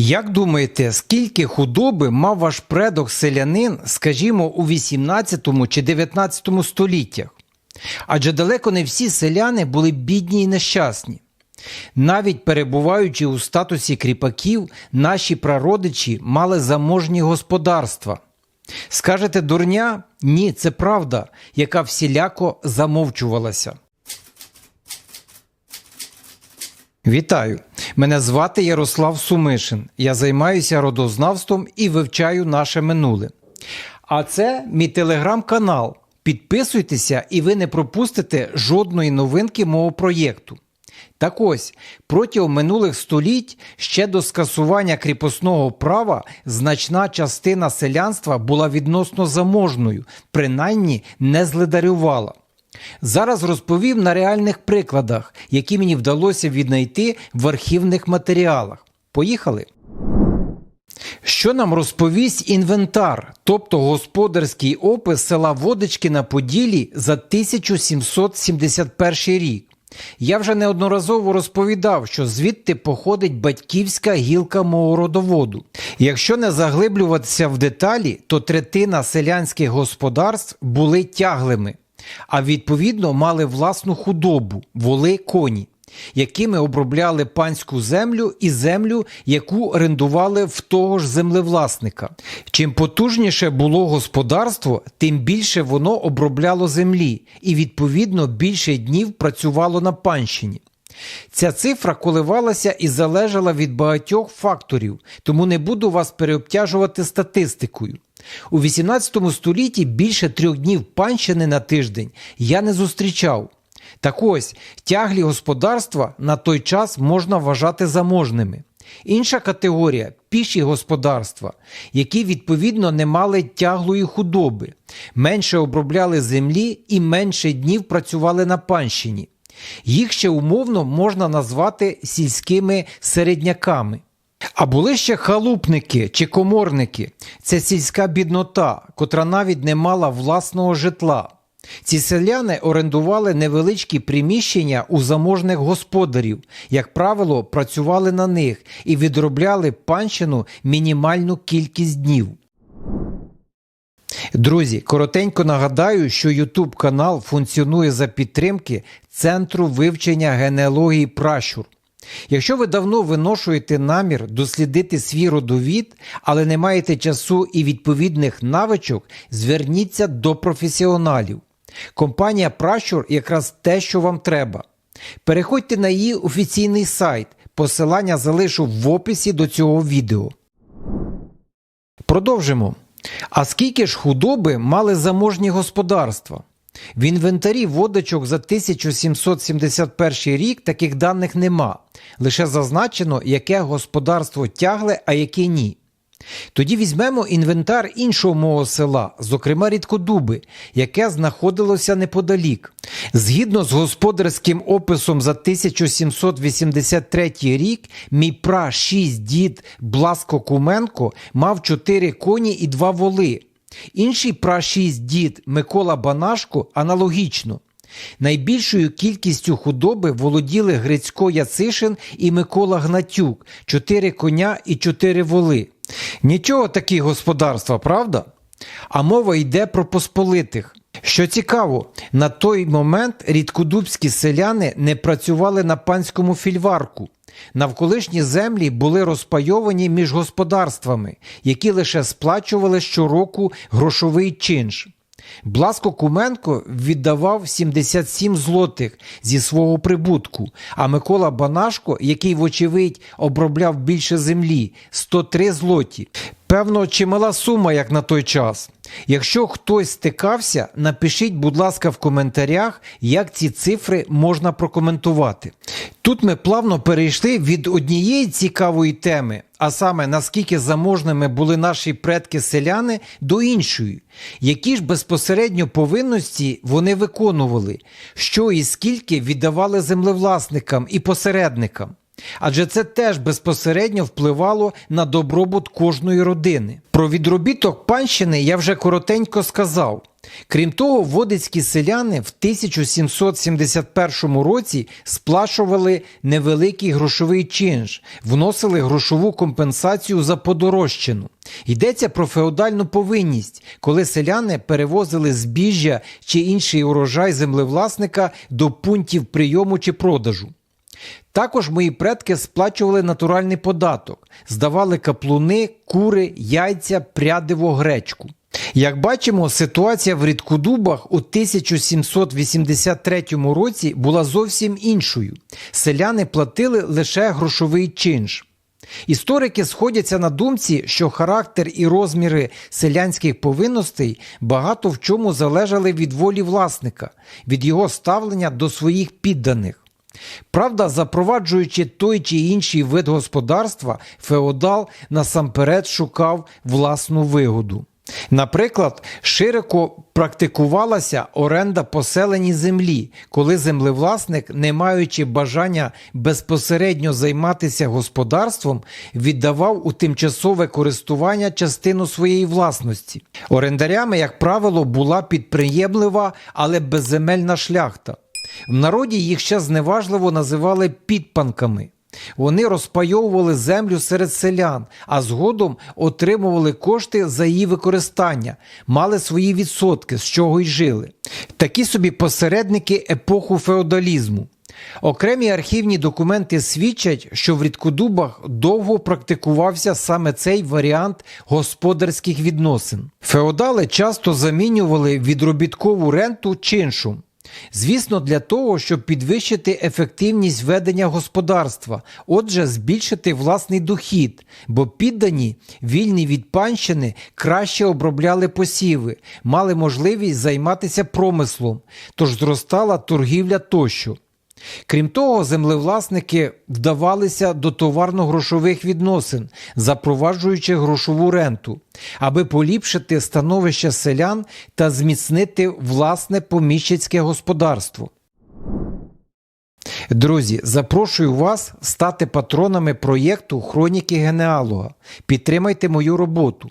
Як думаєте, скільки худоби мав ваш предок селянин, скажімо, у 18 чи 19 століттях? Адже далеко не всі селяни були бідні і нещасні. Навіть перебуваючи у статусі кріпаків, наші прародичі мали заможні господарства. Скажете, дурня? Ні, це правда, яка всіляко замовчувалася. Вітаю! Мене звати Ярослав Сумишин. Я займаюся родознавством і вивчаю наше минуле. А це мій телеграм-канал. Підписуйтеся, і ви не пропустите жодної новинки мого проєкту. Так ось, протягом минулих століть ще до скасування кріпосного права значна частина селянства була відносно заможною, принаймні не зледарювала. Зараз розповім на реальних прикладах, які мені вдалося віднайти в архівних матеріалах. Поїхали! Що нам розповість інвентар, тобто господарський опис села Водички на Поділі за 1771 рік? Я вже неодноразово розповідав, що звідти походить батьківська гілка мого родоводу. Якщо не заглиблюватися в деталі, то третина селянських господарств були тяглими, а відповідно мали власну худобу, воли коні якими обробляли панську землю і землю, яку орендували в того ж землевласника. Чим потужніше було господарство, тим більше воно обробляло землі і, відповідно, більше днів працювало на панщині. Ця цифра коливалася і залежала від багатьох факторів, тому не буду вас переобтяжувати статистикою. У 18 столітті більше трьох днів панщини на тиждень я не зустрічав. Так ось тяглі господарства на той час можна вважати заможними. Інша категорія піші господарства, які відповідно не мали тяглої худоби, менше обробляли землі і менше днів працювали на панщині. Їх ще умовно можна назвати сільськими середняками. А були ще халупники чи коморники це сільська біднота, котра навіть не мала власного житла. Ці селяни орендували невеличкі приміщення у заможних господарів, як правило, працювали на них і відробляли панщину мінімальну кількість днів. Друзі, коротенько нагадаю, що YouTube канал функціонує за підтримки Центру вивчення генеалогії пращур. Якщо ви давно виношуєте намір дослідити свій родовід, але не маєте часу і відповідних навичок, зверніться до професіоналів. Компанія Пращур якраз те, що вам треба. Переходьте на її офіційний сайт. Посилання залишу в описі до цього відео. Продовжимо. А скільки ж худоби мали заможні господарства? В інвентарі водочок за 1771 рік таких даних нема. Лише зазначено, яке господарство тягле, а яке ні. Тоді візьмемо інвентар іншого мого села, зокрема рідкодуби, яке знаходилося неподалік. Згідно з господарським описом за 1783 рік, мій пра 6 дід Бласко Куменко мав 4 коні і 2 воли. Інший прашість дід Микола Банашко аналогічно. Найбільшою кількістю худоби володіли Грицько Яцишин і Микола Гнатюк, чотири коня і чотири воли. Нічого такі господарства, правда? А мова йде про посполитих. Що цікаво, на той момент рідкодубські селяни не працювали на панському фільварку. Навколишні землі були розпайовані між господарствами, які лише сплачували щороку грошовий чинш. Бласко Куменко віддавав 77 злотих зі свого прибутку, а Микола Банашко, який, вочевидь, обробляв більше землі 103 злоті. Певно, чимала сума, як на той час. Якщо хтось стикався, напишіть, будь ласка, в коментарях, як ці цифри можна прокоментувати. Тут ми плавно перейшли від однієї цікавої теми, а саме наскільки заможними були наші предки-селяни, до іншої, які ж безпосередньо повинності вони виконували, що і скільки віддавали землевласникам і посередникам. Адже це теж безпосередньо впливало на добробут кожної родини. Про відробіток панщини я вже коротенько сказав. Крім того, водицькі селяни в 1771 році сплачували невеликий грошовий чинш, вносили грошову компенсацію за подорожчину. Йдеться про феодальну повинність, коли селяни перевозили збіжжя чи інший урожай землевласника до пунктів прийому чи продажу. Також мої предки сплачували натуральний податок, здавали каплуни, кури, яйця, прядиво, гречку. Як бачимо, ситуація в Рідкодубах у 1783 році була зовсім іншою. Селяни платили лише грошовий чинш. Історики сходяться на думці, що характер і розміри селянських повинностей багато в чому залежали від волі власника, від його ставлення до своїх підданих. Правда, запроваджуючи той чи інший вид господарства, феодал насамперед шукав власну вигоду. Наприклад, широко практикувалася оренда поселеній землі, коли землевласник, не маючи бажання безпосередньо займатися господарством, віддавав у тимчасове користування частину своєї власності. Орендарями, як правило, була підприємлива, але безземельна шляхта. В народі їх ще зневажливо називали підпанками. Вони розпайовували землю серед селян, а згодом отримували кошти за її використання, мали свої відсотки, з чого й жили. Такі собі посередники епоху феодалізму. Окремі архівні документи свідчать, що в Рідкодубах довго практикувався саме цей варіант господарських відносин. Феодали часто замінювали відробіткову ренту чиншом. Звісно, для того, щоб підвищити ефективність ведення господарства, отже, збільшити власний дохід, бо піддані, вільні від панщини, краще обробляли посіви, мали можливість займатися промислом, тож зростала торгівля тощо. Крім того, землевласники вдавалися до товарно-грошових відносин, запроваджуючи грошову ренту, аби поліпшити становище селян та зміцнити власне поміщицьке господарство. Друзі, запрошую вас стати патронами проєкту Хроніки генеалога. Підтримайте мою роботу.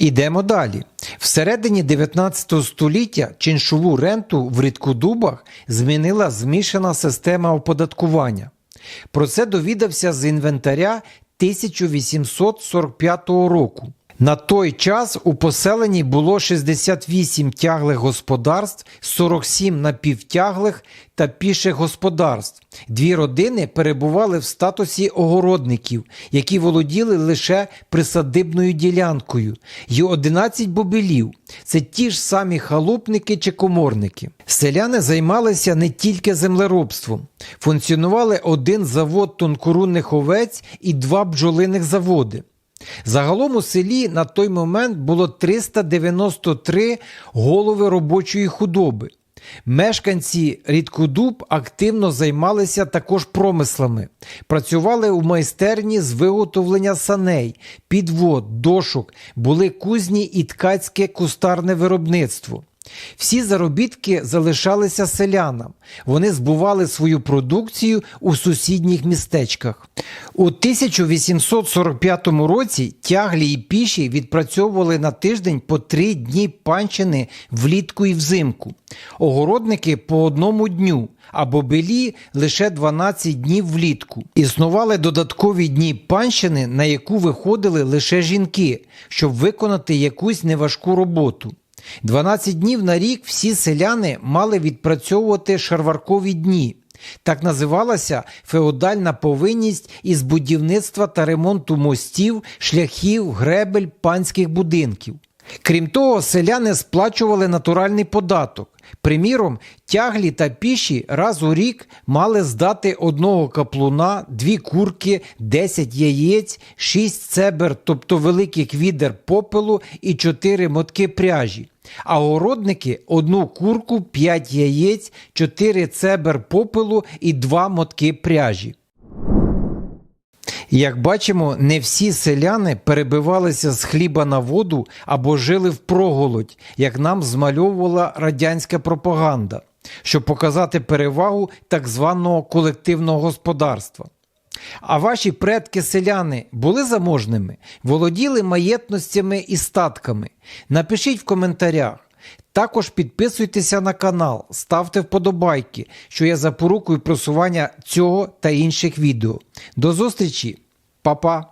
Ідемо далі. Всередині 19 століття чиншову ренту в Рідкодубах змінила змішана система оподаткування. Про це довідався з інвентаря 1845 року. На той час у поселенні було 68 тяглих господарств, 47 напівтяглих та піших господарств. Дві родини перебували в статусі огородників, які володіли лише присадибною ділянкою, і 11 бобилів. Це ті ж самі халупники чи коморники. Селяни займалися не тільки землеробством, функціонували один завод тонкорунних овець і два бджолиних заводи. Загалом у селі на той момент було 393 голови робочої худоби. Мешканці Рідкодуб активно займалися також промислами, працювали у майстерні з виготовлення саней, підвод, дошок, були кузні і ткацьке кустарне виробництво. Всі заробітки залишалися селянам. Вони збували свою продукцію у сусідніх містечках. У 1845 році тяглі і піші відпрацьовували на тиждень по три дні панщини влітку і взимку, огородники по одному дню, а бобелі лише 12 днів влітку. Існували додаткові дні панщини, на яку виходили лише жінки, щоб виконати якусь неважку роботу. 12 днів на рік всі селяни мали відпрацьовувати шарваркові дні. Так називалася феодальна повинність із будівництва та ремонту мостів, шляхів, гребель, панських будинків. Крім того, селяни сплачували натуральний податок. Приміром, тяглі та піші раз у рік мали здати одного каплуна, дві курки, 10 яєць, 6 цебер, тобто великих відер попелу і 4 мотки пряжі. А городники одну курку, 5 яєць, 4 цебер попелу і 2 мотки пряжі. Як бачимо, не всі селяни перебивалися з хліба на воду або жили в проголодь, як нам змальовувала радянська пропаганда, щоб показати перевагу так званого колективного господарства. А ваші предки-селяни були заможними, володіли маєтностями і статками. Напишіть в коментарях. Також підписуйтеся на канал, ставте вподобайки, що є запорукою просування цього та інших відео. До зустрічі, Па-па!